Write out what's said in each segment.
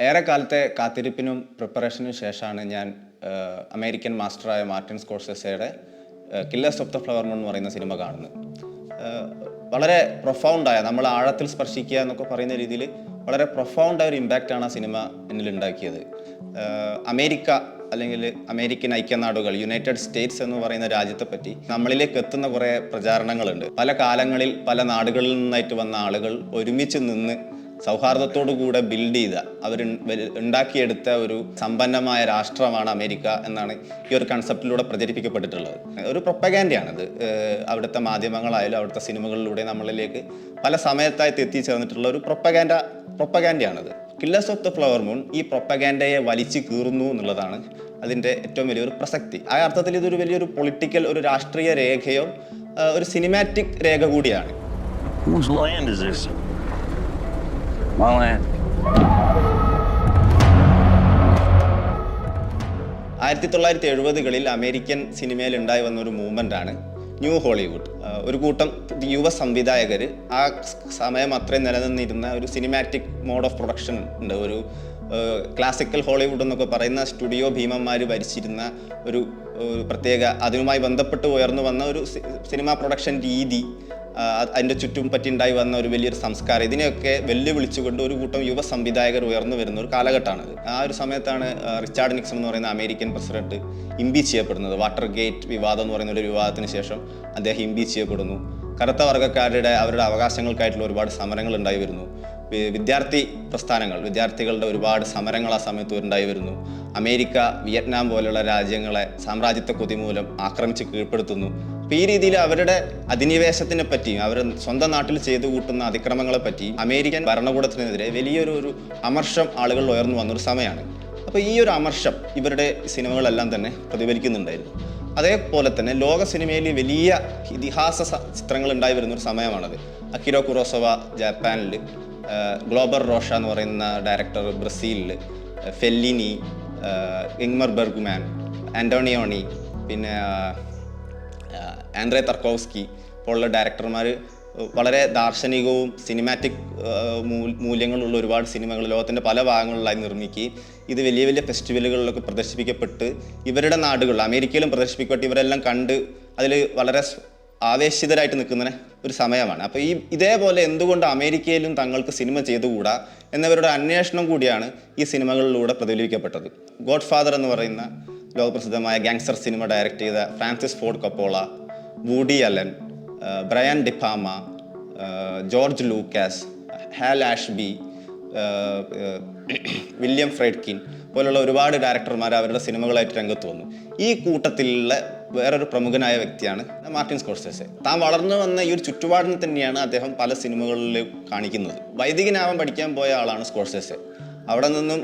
ഏറെ കാലത്തെ കാത്തിരിപ്പിനും പ്രിപ്പറേഷനും ശേഷമാണ് ഞാൻ അമേരിക്കൻ മാസ്റ്ററായ Martin സ്കോർസെസയുടെ Killers of the Flower Moon എന്ന് പറയുന്ന സിനിമ കാണുന്നത്. വളരെ പ്രൊഫൗണ്ടായ നമ്മൾ ആഴത്തിൽ സ്പർശിക്കുക എന്നൊക്കെ പറയുന്ന രീതിയിൽ വളരെ പ്രൊഫൗണ്ടായ ഒരു ഇമ്പാക്റ്റാണ് ആ സിനിമ എന്നിൽ ഉണ്ടാക്കിയത്. അമേരിക്ക അല്ലെങ്കിൽ അമേരിക്കൻ ഐക്യനാടുകൾ യുണൈറ്റഡ് സ്റ്റേറ്റ്സ് എന്ന് പറയുന്ന രാജ്യത്തെ പറ്റി നമ്മളിലേക്ക് എത്തുന്ന കുറേ പ്രചാരണങ്ങളുണ്ട്. പല കാലങ്ങളിൽ പല നാടുകളിൽ നിന്നായിട്ട് വന്ന ആളുകൾ ഒരുമിച്ച് നിന്ന് സൗഹാർദ്ദത്തോടു കൂടെ ബിൽഡ് ചെയ്ത അവർ ഉണ്ടാക്കിയെടുത്ത ഒരു സമ്പന്നമായ രാഷ്ട്രമാണ് അമേരിക്ക എന്നാണ് ഈ ഒരു കൺസെപ്റ്റിലൂടെ പ്രചരിപ്പിക്കപ്പെട്ടിട്ടുള്ളത്. ഒരു പ്രൊപ്പഗാൻഡയാണത്. അവിടുത്തെ മാധ്യമങ്ങളായാലും അവിടുത്തെ സിനിമകളിലൂടെ നമ്മളിലേക്ക് പല സമയത്തായിട്ട് എത്തിച്ചേർന്നിട്ടുള്ള ഒരു propaganda പ്രൊപ്പഗാൻഡയാണത്. Killers of the Flower Moon ഈ പ്രൊപ്പഗാൻഡയെ വലിച്ചു കീറുന്നു എന്നുള്ളതാണ് അതിന്റെ ഏറ്റവും വലിയൊരു പ്രസക്തി. ആ അർത്ഥത്തിൽ ഇതൊരു വലിയൊരു പൊളിറ്റിക്കൽ ഒരു രാഷ്ട്രീയ രേഖയോ ഒരു സിനിമാറ്റിക് രേഖ കൂടിയാണ്. My land. ആയിരത്തി തൊള്ളായിരത്തി എഴുപതുകളിൽ അമേരിക്കൻ സിനിമയിൽ ഉണ്ടായി വന്ന ഒരു ആണ് ന്യൂ ഹോളിവുഡ് ഒരു കൂട്ടം യുവ സംവിധായകർ ആ സമയം അത്രയും നിലനിന്നിരുന്ന ഒരു സിനിമാറ്റിക് മോഡ് ഓഫ് പ്രൊഡക്ഷൻ ഉണ്ട് ഒരു ക്ലാസിക്കൽ ഹോളിവുഡ് എന്നൊക്കെ പറയുന്ന സ്റ്റുഡിയോ ഭീമന്മാർ ഭരിച്ചിരുന്ന ഒരു പ്രത്യേക അതുമായി ബന്ധപ്പെട്ട് ഉയർന്നു വന്ന ഒരു സിനിമ പ്രൊഡക്ഷൻ രീതി അതിന്റെ ചുറ്റും പറ്റിണ്ടായി വന്ന ഒരു വലിയൊരു സംസ്കാരം. ഇതിനെയൊക്കെ വെല്ലുവിളിച്ചുകൊണ്ട് ഒരു കൂട്ടം യുവ സംവിധായകർ ഉയർന്നു വരുന്ന ഒരു കാലഘട്ടമാണിത് ആ ഒരു സമയത്താണ് റിച്ചാർഡ് നിക്സൺ എന്ന് പറയുന്ന അമേരിക്കൻ പ്രസിഡന്റ് ഇമ്പീച്ച് ചെയ്യപ്പെടുന്നത്. വാട്ടർ ഗേറ്റ് വിവാദം എന്ന് പറയുന്ന ഒരു വിവാദത്തിന് ശേഷം അദ്ദേഹം ഇമ്പീച്ച് ചെയ്യപ്പെടുന്നു. കറുത്ത വർഗക്കാരുടെ അവരുടെ അവകാശങ്ങൾക്കായിട്ടുള്ള ഒരുപാട് സമരങ്ങൾ ഉണ്ടായി വരുന്നു. വിദ്യാർത്ഥി പ്രസ്ഥാനങ്ങൾ വിദ്യാർത്ഥികളുടെ ഒരുപാട് സമരങ്ങൾ ആ സമയത്ത് ഉണ്ടായി വരുന്നു. അമേരിക്ക വിയറ്റ്നാം പോലുള്ള രാജ്യങ്ങളെ സാമ്രാജ്യത്വ കൊതി മൂലം ആക്രമിച്ച് കീഴ്പ്പെടുത്തുന്നു. അപ്പോൾ ഈ രീതിയിൽ അവരുടെ അധിനിവേശത്തിനെ പറ്റിയും അവർ സ്വന്തം നാട്ടിൽ ചെയ്തു കൂട്ടുന്ന അതിക്രമങ്ങളെ പറ്റിയും അമേരിക്കൻ ഭരണകൂടത്തിനെതിരെ വലിയൊരു ഒരു അമർഷം ആളുകൾ ഉയർന്നു വന്നൊരു സമയമാണ് അപ്പോൾ ഈ ഒരു അമർഷം ഇവരുടെ സിനിമകളെല്ലാം തന്നെ പ്രതിഫലിക്കുന്നുണ്ടായിരുന്നു. അതേപോലെ തന്നെ ലോക സിനിമയിൽ വലിയ ഇതിഹാസ ചിത്രങ്ങൾ ഉണ്ടായി വരുന്ന ഒരു സമയമാണത്. അക്കിരോ കുറോസവ ജപ്പാനിൽ ഗ്ലോബർ റോഷ എന്ന് പറയുന്ന ഡയറക്ടർ ബ്രസീലിൽ ഫെല്ലിനി ഇങ്മർ ബെർഗുമാൻ ആന്റോണിയോണി പിന്നെ ആൻഡ്രേ തർക്കോവ്സ്കി പോലുള്ള ഡയറക്ടർമാർ വളരെ ദാർശനികവും സിനിമാറ്റിക് മൂല്യങ്ങളുള്ള ഒരുപാട് സിനിമകൾ ലോകത്തിന്റെ പല ഭാഗങ്ങളിലായി നിർമ്മിക്കുകയും ഇത് വലിയ വലിയ ഫെസ്റ്റിവലുകളിലൊക്കെ പ്രദർശിപ്പിക്കപ്പെട്ട് ഇവരുടെ നാടുകളിൽ അമേരിക്കയിലും പ്രദർശിപ്പിക്കപ്പെട്ട് ഇവരെല്ലാം കണ്ട് അതിൽ വളരെ ആവേശിതരായിട്ട് നിൽക്കുന്ന ഒരു സമയമാണ്. അപ്പോൾ ഈ ഇതേപോലെ എന്തുകൊണ്ട് അമേരിക്കയിലും തങ്ങൾക്ക് സിനിമ ചെയ്തുകൂടാ എന്നവരുടെ അന്വേഷണം കൂടിയാണ് ഈ സിനിമകളിലൂടെ പ്രതിഫലിക്കപ്പെട്ടത് ഗോഡ് ഫാദർ എന്ന് പറയുന്ന ലോകപ്രസിദ്ധമായ ഗാങ്സ്റ്റർ സിനിമ ഡയറക്റ്റ് ചെയ്ത Francis Ford Coppola Woody Allen Brian De Palma George Lucas Hal Ashby William Friedkin പോലുള്ള ഒരുപാട് ഡയറക്ടർമാർ അവരുടെ സിനിമകളായിട്ട് രംഗത്ത് വന്നു. ഈ കൂട്ടത്തിലുള്ള വേറൊരു പ്രമുഖനായ വ്യക്തിയാണ് മാർട്ടിൻ സ്കോർസെസെ. താൻ വളർന്നു വന്ന ഈ ഒരു ചുറ്റുപാടിനെ തന്നെയാണ് അദ്ദേഹം പല സിനിമകളിലും കാണിക്കുന്നത്. വൈദികനാവാൻ പഠിക്കാൻ പോയ ആളാണ് സ്കോർസെസെ. അവിടെ നിന്നും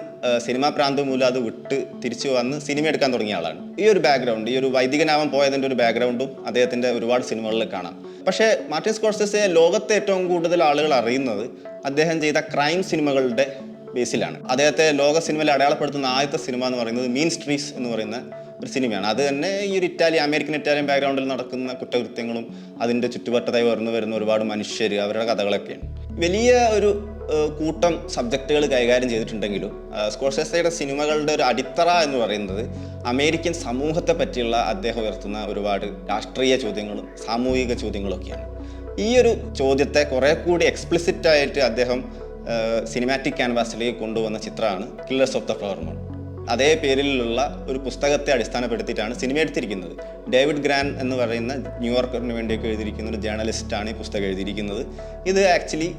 സിനിമാ പ്രാന്ത് മൂലം അത് വിട്ട് തിരിച്ചു വന്ന് സിനിമ എടുക്കാൻ തുടങ്ങിയ ആളാണ്. ഈ ഒരു ബാക്ക്ഗ്രൗണ്ട് ഈ ഒരു വൈദികനാവാൻ പോയതിന്റെ ഒരു ബാക്ക്ഗ്രൗണ്ടും അദ്ദേഹത്തിന്റെ ഒരുപാട് സിനിമകളിൽ കാണാം. പക്ഷേ മാർട്ടിൻ സ്കോർസെസെ ലോകത്തെ ഏറ്റവും കൂടുതൽ ആളുകൾ അറിയുന്നത് അദ്ദേഹം ചെയ്ത ക്രൈം സിനിമകളുടെ ബേസിലാണ്. അദ്ദേഹത്തെ ലോക സിനിമയിൽ അടയാളപ്പെടുത്തുന്ന ആദ്യത്തെ സിനിമ എന്ന് പറയുന്നത് മീൻ സ്ട്രീസ് എന്ന് പറയുന്ന ഒരു സിനിമയാണ്. അത് തന്നെ ഈ ഒരു ഇറ്റാലിയൻ അമേരിക്കൻ ഇറ്റാലിയൻ ബാക്ക്ഗ്രൗണ്ടിൽ നടക്കുന്ന കുറ്റകൃത്യങ്ങളും അതിന്റെ ചുറ്റുവട്ടത്തായി വരുന്ന വരുന്ന ഒരുപാട് മനുഷ്യർ അവരുടെ കഥകളൊക്കെയാണ്. വലിയ ഒരു കൂട്ടം സബ്ജക്റ്റുകൾ കൈകാര്യം ചെയ്തിട്ടുണ്ടെങ്കിലും സ്കോർസെസയുടെ സിനിമകളുടെ ഒരു അടിത്തറ എന്ന് പറയുന്നത് അമേരിക്കൻ സമൂഹത്തെ പറ്റിയുള്ള അദ്ദേഹം ഉയർത്തുന്ന ഒരുപാട് രാഷ്ട്രീയ ചോദ്യങ്ങളും സാമൂഹിക ചോദ്യങ്ങളൊക്കെയാണ്. ഈ ഒരു ചോദ്യത്തെ കുറെ കൂടി എക്സ്പ്ലിസിറ്റായിട്ട് അദ്ദേഹം സിനിമാറ്റിക് ക്യാൻവാസിലേക്ക് കൊണ്ടുവന്ന ചിത്രമാണ് കില്ലേഴ്സ് ഓഫ് ദ ഫ്ലവർ അതേ പേരിലുള്ള ഒരു പുസ്തകത്തെ അടിസ്ഥാനപ്പെടുത്തിയിട്ടാണ് സിനിമ എടുത്തിരിക്കുന്നത്. ഡേവിഡ് ഗ്രാൻ എന്ന് പറയുന്ന ന്യൂയോർക്കറിന് വേണ്ടിയൊക്കെ എഴുതിയിരിക്കുന്ന ഒരു ജേർണലിസ്റ്റാണ് ഈ പുസ്തകം എഴുതിയിരിക്കുന്നത്. ഇത് ആക്ച്വലി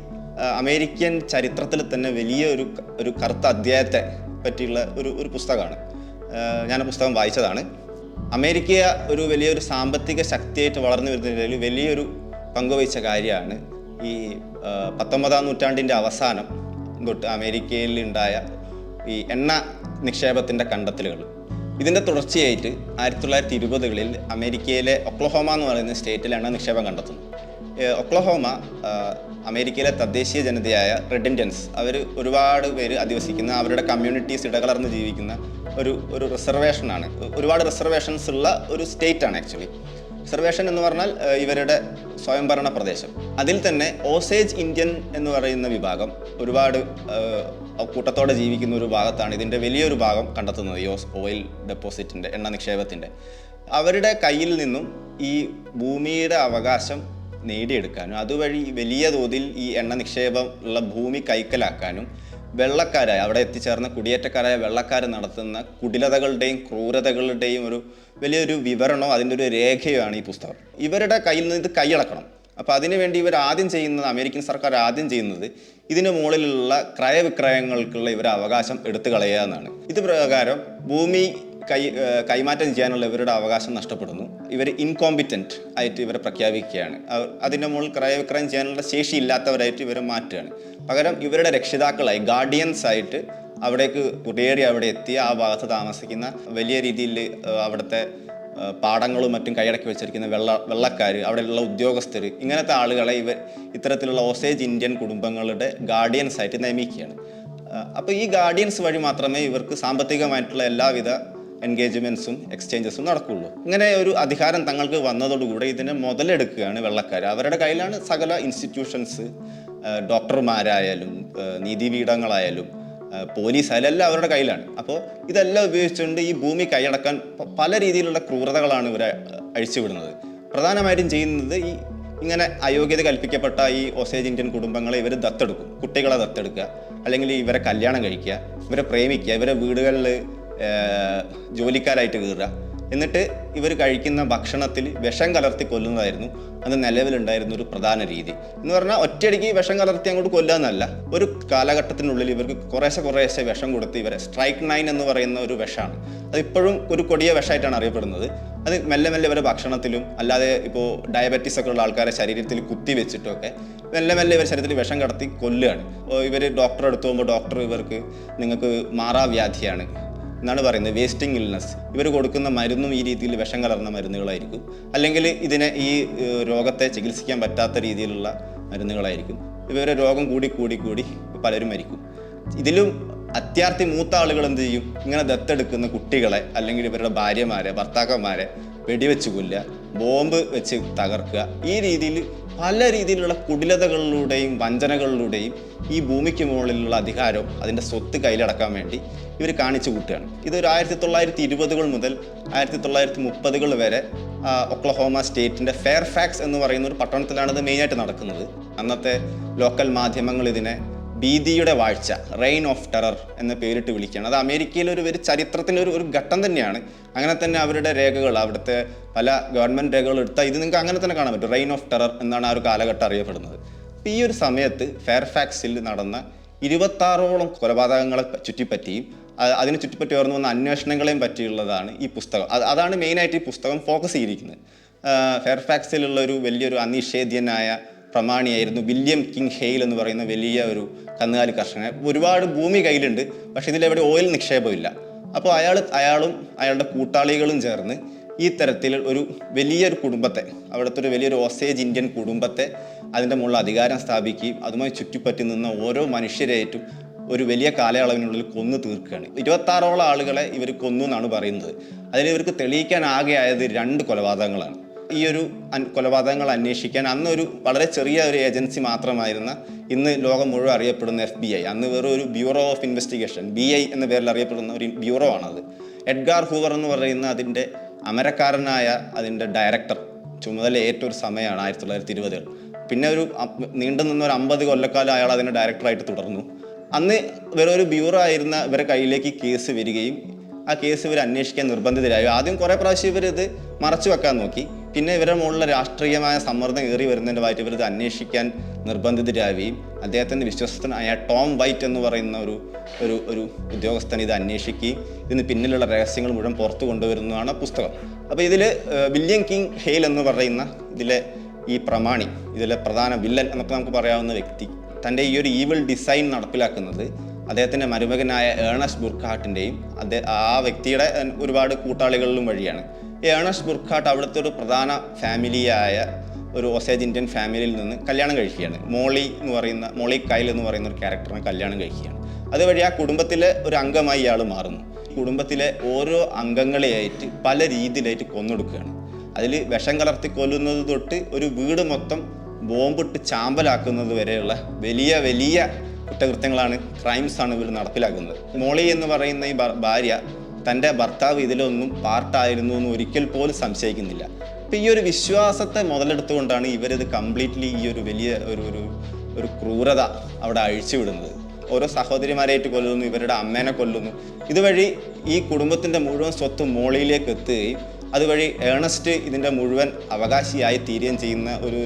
അമേരിക്കൻ ചരിത്രത്തിൽ തന്നെ വലിയ ഒരു ഒരു കറുത്ത അധ്യായത്തെ പറ്റിയുള്ള ഒരു ഒരു പുസ്തകമാണ്. ഞാൻ പുസ്തകം വായിച്ചതാണ്. അമേരിക്ക ഒരു വലിയൊരു സാമ്പത്തിക ശക്തിയായിട്ട് വളർന്നു വരുന്നതിൽ വലിയൊരു പങ്കുവഹിച്ച കാര്യമാണ് ഈ പത്തൊമ്പതാം നൂറ്റാണ്ടിന്റെ അവസാനം തൊട്ട് അമേരിക്കയിൽ ഉണ്ടായ ഈ എണ്ണ നിക്ഷേപത്തിന്റെ കണ്ടെത്തലുകൾ. ഇതിന്റെ തുടർച്ചയായിട്ട് ആയിരത്തി തൊള്ളായിരത്തി ഇരുപതുകളിൽ അമേരിക്കയിലെ ഒക്ലഹോമ എന്ന് പറയുന്ന സ്റ്റേറ്റിലാണ് നിക്ഷേപം കണ്ടെത്തുന്നത്. ഒക്ലഹോമ അമേരിക്കയിലെ തദ്ദേശീയ ജനതയായ റെഡ് ഇന്ത്യൻസ് അവർ ഒരുപാട് പേര് അധിവസിക്കുന്ന അവരുടെ കമ്മ്യൂണിറ്റീസ് ഇടകലർന്ന് ജീവിക്കുന്ന ഒരു ഒരു റിസർവേഷനാണ്. ഒരുപാട് റിസർവേഷൻസ് ഉള്ള ഒരു സ്റ്റേറ്റാണ് ആക്ച്വലി. റിസർവേഷൻ എന്ന് പറഞ്ഞാൽ ഇവരുടെ സ്വയംഭരണ പ്രദേശം. അതിൽ തന്നെ ഓസേജ് ഇന്ത്യൻ എന്ന് പറയുന്ന വിഭാഗം ഒരുപാട് കൂട്ടത്തോടെ ജീവിക്കുന്ന ഒരു ഭാഗത്താണ് ഇതിന്റെ വലിയൊരു ഭാഗം കണ്ടെത്തുന്നത്. ഈ ഓയിൽ ഡെപ്പോസിറ്റിന്റെ എണ്ണ നിക്ഷേപത്തിന്റെ. അവരുടെ കയ്യിൽ നിന്നും ഈ ഭൂമിയുടെ അവകാശം നേടിയെടുക്കാനും അതുവഴി വലിയ തോതിൽ ഈ എണ്ണ നിക്ഷേപം ഉള്ള ഭൂമി കൈക്കലാക്കാനും വെള്ളക്കാരായ അവിടെ എത്തിച്ചേർന്ന കുടിയേറ്റക്കാരായ വെള്ളക്കാർ നടത്തുന്ന കുടിലതകളുടെയും ക്രൂരതകളുടെയും ഒരു വലിയൊരു വിവരണോ അതിന്റെ ഒരു രേഖയോ ആണ് ഈ പുസ്തകം. ഇവരുടെ കയ്യിൽ നിന്ന് ഇത് കൈയടക്കണം. അപ്പോൾ അതിനുവേണ്ടി ഇവർ ആദ്യം ചെയ്യുന്നത് അമേരിക്കൻ സർക്കാർ ആദ്യം ചെയ്യുന്നത് ഇതിന് മുകളിലുള്ള ക്രയവിക്രയങ്ങൾക്കുള്ള ഇവരുടെ അവകാശം എടുത്തു കളയുക എന്നാണ്. ഇത് പ്രകാരം ഭൂമി കൈ കൈമാറ്റം ചെയ്യാനുള്ള ഇവരുടെ അവകാശം നഷ്ടപ്പെടുന്നു. ഇവർ ഇൻകോമ്പിറ്റന്റ് ആയിട്ട് ഇവരെ പ്രഖ്യാപിക്കുകയാണ്. അതിന്റെ മുകളിൽ ക്രയവിക്രയം ചെയ്യാനുള്ള ശേഷി ഇല്ലാത്തവരായിട്ട് ഇവരെ മാറ്റുകയാണ്. പകരം ഇവരുടെ രക്ഷിതാക്കളായി ഗാർഡിയൻസ് ആയിട്ട് അവിടേക്ക് കുടിയേറി അവിടെ എത്തി ആ ഭാഗത്ത് താമസിക്കുന്ന വലിയ രീതിയിൽ അവിടുത്തെ പാടങ്ങളും മറ്റും കൈയടക്കി വെച്ചിരിക്കുന്ന വെള്ള വെള്ളക്കാർ അവിടെയുള്ള ഉദ്യോഗസ്ഥർ ഇങ്ങനത്തെ ആളുകളെ ഇവർ ഇത്തരത്തിലുള്ള ഓസേജ് ഇന്ത്യൻ കുടുംബങ്ങളുടെ ഗാർഡിയൻസ് ആയിട്ട് നിയമിക്കുകയാണ് അപ്പോൾ ഈ ഗാർഡിയൻസ് വഴി മാത്രമേ ഇവർക്ക് സാമ്പത്തികമായിട്ടുള്ള എല്ലാവിധ എൻഗേജ്മെന്റ്സും എക്സ്ചേഞ്ചസും നടക്കുകയുള്ളൂ ഇങ്ങനെ ഒരു അധികാരം തങ്ങൾക്ക് വന്നതോടുകൂടെ ഇതിനെ മുതലെടുക്കുകയാണ് വെള്ളക്കാർ അവരുടെ കയ്യിലാണ് സകല ഇൻസ്റ്റിറ്റ്യൂഷൻസ് ഡോക്ടർമാരായാലും നീതിപീഠങ്ങളായാലും പോലീസ് അതെല്ലാം അവരുടെ കയ്യിലാണ്. അപ്പോൾ ഇതെല്ലാം ഉപയോഗിച്ചുകൊണ്ട് ഈ ഭൂമി കൈയടക്കാൻ പല രീതിയിലുള്ള ക്രൂരതകളാണ് ഇവരെ അഴിച്ചുവിടുന്നത്. പ്രധാനമായിട്ടും ചെയ്യുന്നത് ഈ ഇങ്ങനെ അയോഗ്യത കൽപ്പിക്കപ്പെട്ട ഈ ഓസേജ് ഇന്ത്യൻ കുടുംബങ്ങളെ ഇവർ ദത്തെടുക്കും. കുട്ടികളെ ദത്തെടുക്കുക. അല്ലെങ്കിൽ ഇവരെ കല്യാണം കഴിക്കുക. ഇവരെ പ്രേമിക്കുക. ഇവരെ വീടുകളിൽ ജോലിക്കാരായിട്ട് കയറുക. എന്നിട്ട് ഇവർ കഴിക്കുന്ന ഭക്ഷണത്തിൽ വിഷം കലർത്തി കൊല്ലുന്നതായിരുന്നു. അത് നിലവിലുണ്ടായിരുന്ന ഒരു പ്രധാന രീതി. എന്ന് പറഞ്ഞാൽ ഒറ്റയടിക്ക് വിഷം കലർത്തി അങ്ങോട്ട് കൊല്ലുക എന്നല്ല. ഒരു കാലഘട്ടത്തിനുള്ളിൽ ഇവർക്ക് കുറേശ്ശെ കുറേശ്ശെ വിഷം കൊടുത്ത് ഇവരെ സ്ട്രൈക്ക് നൈൻ എന്ന് പറയുന്ന ഒരു വിഷമാണ്. അത് ഇപ്പോഴും ഒരു കൊടിയ വിഷമായിട്ടാണ് അറിയപ്പെടുന്നത്. അത് മെല്ലെ മെല്ലെ ഇവരെ ഭക്ഷണത്തിലും അല്ലാതെ ഇപ്പോൾ ഡയബറ്റീസ് ഒക്കെ ഉള്ള ആൾക്കാരെ ശരീരത്തിൽ കുത്തി വെച്ചിട്ടൊക്കെ മെല്ലെ മെല്ലെ ഇവർ ശരീരത്തിൽ വിഷം കടത്തി കൊല്ലുകയാണ്. ഇവർ ഡോക്ടറെ അടുത്ത് പോകുമ്പോൾ ഡോക്ടർ ഇവർക്ക് നിങ്ങൾക്ക് മാറാവ്യാധിയാണ്. എന്നാണ് പറയുന്നത്. വേസ്റ്റിംഗ് ഇൽനെസ് ഇവർ കൊടുക്കുന്ന മരുന്നും ഈ രീതിയിൽ വിഷം കലർന്ന മരുന്നുകളായിരിക്കും. അല്ലെങ്കിൽ ഇതിനെ ഈ രോഗത്തെ ചികിത്സിക്കാൻ പറ്റാത്ത രീതിയിലുള്ള മരുന്നുകളായിരിക്കും. ഇവരുടെ രോഗം കൂടി കൂടി കൂടി പലരും മരിക്കും. ഇതിലും അത്യാർത്ഥി മൂത്ത ആളുകൾ എന്ത് ചെയ്യും? ഇങ്ങനെ ദത്തെടുക്കുന്ന കുട്ടികളെ അല്ലെങ്കിൽ ഇവരുടെ ഭാര്യമാരെ ഭർത്താക്കന്മാരെ വെടിവെച്ച് കൊല്ലുക ബോംബ് വെച്ച് തകർക്കുക. ഈ രീതിയിൽ പല രീതിയിലുള്ള കുടിലതകളിലൂടെയും വഞ്ചനകളിലൂടെയും ഈ ഭൂമിക്ക് മുകളിലുള്ള അധികാരവും അതിന്റെ സ്വത്ത് കയ്യിലടക്കാൻ വേണ്ടി ഇവർ കാണിച്ചു കൂട്ടുകയാണ്. ഇതൊരു ആയിരത്തി തൊള്ളായിരത്തി ഇരുപതുകൾ മുതൽ ആയിരത്തി തൊള്ളായിരത്തി മുപ്പതുകൾ വരെ ഒക്ലഹോമ സ്റ്റേറ്റിന്റെ ഫെയർഫാക്സ് എന്ന് പറയുന്ന ഒരു പട്ടണത്തിലാണ് ഇത് മെയിനായിട്ട് നടക്കുന്നത്. അന്നത്തെ ലോക്കൽ മാധ്യമങ്ങൾ ഇതിനെ ഭീതിയുടെ വാഴ്ച റെയിൻ ഓഫ് ടെറർ എന്ന പേരിട്ട് വിളിക്കുകയാണ്. അത് അമേരിക്കയിലെ ഒരു ഒരു ചരിത്രത്തിന്റെ ഒരു ഒരു ഘട്ടം തന്നെയാണ്. അങ്ങനെ തന്നെ അവരുടെ രേഖകൾ അവിടുത്തെ പല ഗവൺമെന്റ് രേഖകൾ എടുത്താൽ ഇത് നിങ്ങൾക്ക് അങ്ങനെ തന്നെ കാണാൻ പറ്റും. റെയിൻ ഓഫ് ടെറർ എന്നാണ് ആ ഒരു കാലഘട്ടം അറിയപ്പെടുന്നത്. അപ്പോൾ ഈ ഒരു സമയത്ത് ഫെയർഫാക്സിൽ നടന്ന ഇരുപത്താറോളം കൊലപാതകങ്ങളെ ചുറ്റിപ്പറ്റിയും അതിനെ ചുറ്റിപ്പറ്റി ഉയർന്നു വന്ന അന്വേഷണങ്ങളെയും പറ്റിയുള്ളതാണ് ഈ പുസ്തകം. അത് അതാണ് മെയിനായിട്ട് ഈ പുസ്തകം ഫോക്കസ് ചെയ്തിരിക്കുന്നത്. ഫെയർഫാക്സിലുള്ള ഒരു വലിയൊരു അനിഷേധ്യനായ പ്രമാണിയായിരുന്നു. വില്യം കിങ് ഹെയിൽ എന്ന് പറയുന്ന വലിയ ഒരു കന്നുകാലി കർഷകൻ. ഒരുപാട് ഭൂമി കയ്യിലുണ്ട് പക്ഷേ ഇതിലെവിടെ ഓയിൽ നിക്ഷേപമില്ല. അപ്പോൾ അയാൾ അയാളും അയാളുടെ കൂട്ടാളികളും ചേർന്ന് ഈ തരത്തിൽ ഒരു വലിയൊരു കുടുംബത്തെ അവിടുത്തെ ഒരു വലിയൊരു ഓസേജ് ഇന്ത്യൻ കുടുംബത്തെ അതിന്റെ മുകളിൽ അധികാരം സ്ഥാപിക്കുകയും അതുമായി ചുറ്റിപ്പറ്റി നിന്ന ഓരോ മനുഷ്യരേറ്റും ഒരു വലിയ കാലയളവിനുള്ളിൽ കൊന്നു തീർക്കുകയാണ്. ഇരുപത്താറോളം ആളുകളെ ഇവർ കൊന്നു എന്നാണ് പറയുന്നത്. അതിൽ ഇവർക്ക് തെളിയിക്കാൻ ആകെ ആയത് രണ്ട് കൊലപാതകങ്ങളാണ്. ഈ ഒരു കൊലപാതകങ്ങൾ അന്വേഷിക്കാൻ അന്നൊരു വളരെ ചെറിയ ഒരു ഏജൻസി മാത്രമായിരുന്ന ഇന്ന് ലോകം മുഴുവൻ അറിയപ്പെടുന്ന എഫ് ബി ഐ. അന്ന് വേറെ ഒരു bureau of investigation B I എന്ന പേരിൽ അറിയപ്പെടുന്ന ഒരു ബ്യൂറോ ആണത്. എഡ്ഗാർ ഹൂവർ എന്ന് പറയുന്ന അതിന്റെ അമരക്കാരനായ അതിന്റെ ഡയറക്ടർ ചുമതല ഏറ്റ ഒരു സമയമാണ് ആയിരത്തി തൊള്ളായിരത്തി ഇരുപതുകൾ പിന്നെ ഒരു നീണ്ടു നിന്ന ഒരു അമ്പത് കൊല്ലക്കാലം അയാൾ അതിന്റെ ഡയറക്ടറായിട്ട് തുടർന്നു. അന്ന് വേറെ ഒരു ബ്യൂറോ ആയിരുന്ന ഇവരുടെ കയ്യിലേക്ക് കേസ് വരികയും ആ കേസ് ഇവർ അന്വേഷിക്കാൻ നിർബന്ധിതരായി. ആദ്യം കുറേ പ്രാവശ്യം ഇവരിത് മറച്ചു വെക്കാൻ നോക്കി. പിന്നെ ഇവരുടെ മുകളിലെ രാഷ്ട്രീയമായ സമ്മർദ്ദം ഏറി വരുന്നതിന്റെ ഭാഗത്ത് ഇവർ ഇത് അന്വേഷിക്കാൻ നിർബന്ധിതരാവുകയും അദ്ദേഹത്തിന്റെ വിശ്വസ്തനായ ടോം വൈറ്റ് എന്ന് പറയുന്ന ഒരു ഒരു ഒരു ഉദ്യോഗസ്ഥൻ ഇത് അന്വേഷിക്കുകയും ഇതിന് പിന്നിലുള്ള രഹസ്യങ്ങൾ മുഴുവൻ പുറത്തു കൊണ്ടുവരുന്നതാണ് പുസ്തകം. അപ്പോൾ ഇതിൽ വില്യം കിങ് ഹെയിൽ എന്ന് പറയുന്ന ഇതിലെ ഈ പ്രമാണി ഇതിലെ പ്രധാന വില്ലൻ എന്നൊക്കെ നമുക്ക് പറയാവുന്ന വ്യക്തി തന്റെ ഈ ഒരു ഈവിൾ ഡിസൈൻ നടപ്പിലാക്കുന്നത് അദ്ദേഹത്തിന്റെ മരുമകനായ ഏണസ് ബുർഖാട്ടിന്റെയും ആ വ്യക്തിയുടെ ഒരുപാട് കൂട്ടാളികളിലും വഴിയാണ്. ഏണസ് ബുർഖാട്ട് അവിടുത്തെ ഒരു പ്രധാന ഫാമിലിയായ ഒരു ഒസേജ് ഇന്ത്യൻ ഫാമിലിയിൽ നിന്ന് കല്യാണം കഴിക്കുകയാണ്. മോളി എന്ന് പറയുന്ന മോളി കൈൽ എന്ന് പറയുന്ന ഒരു ക്യാരക്ടറിനെ കല്യാണം കഴിക്കുകയാണ്. അതുവഴി ആ കുടുംബത്തിലെ ഒരു അംഗമായി ഇയാൾ മാറുന്നു. കുടുംബത്തിലെ ഓരോ അംഗങ്ങളെയായിട്ട് പല രീതിയിലായിട്ട് കൊന്നൊടുക്കുകയാണ്. അതിൽ വിഷം കലർത്തി കൊല്ലുന്നത് തൊട്ട് ഒരു വീട് മൊത്തം ബോംബിട്ട് ചാമ്പലാക്കുന്നത് വരെയുള്ള വലിയ വലിയ കുറ്റകൃത്യങ്ങളാണ് ക്രൈംസ് ആണ് ഇവർ നടപ്പിലാക്കുന്നത്. മോളി എന്ന് പറയുന്ന ഈ ഭാര്യ തന്റെ ഭർത്താവ് ഇതിലൊന്നും പാർട്ടായിരുന്നു എന്ന് ഒരിക്കൽ പോലും സംശയിക്കുന്നില്ല. അപ്പം ഈ ഒരു വിശ്വാസത്തെ മുതലെടുത്തുകൊണ്ടാണ് ഇവരിത് കംപ്ലീറ്റ്ലി ഈ ഒരു വലിയ ഒരു ഒരു ഒരു ക്രൂരത അവിടെ അഴിച്ചുവിടുന്നത്. ഓരോ സഹോദരിമാരായിട്ട് കൊല്ലുന്നു ഇവരുടെ അമ്മേനെ കൊല്ലുന്നു. ഇതുവഴി ഈ കുടുംബത്തിന്റെ മുഴുവൻ സ്വത്ത് മോളിയിലേക്ക് എത്തുകയും അതുവഴി ഏണസ്റ്റ് ഇതിന്റെ മുഴുവൻ അവകാശിയായി തീരുകയും ചെയ്യുന്ന ഒരു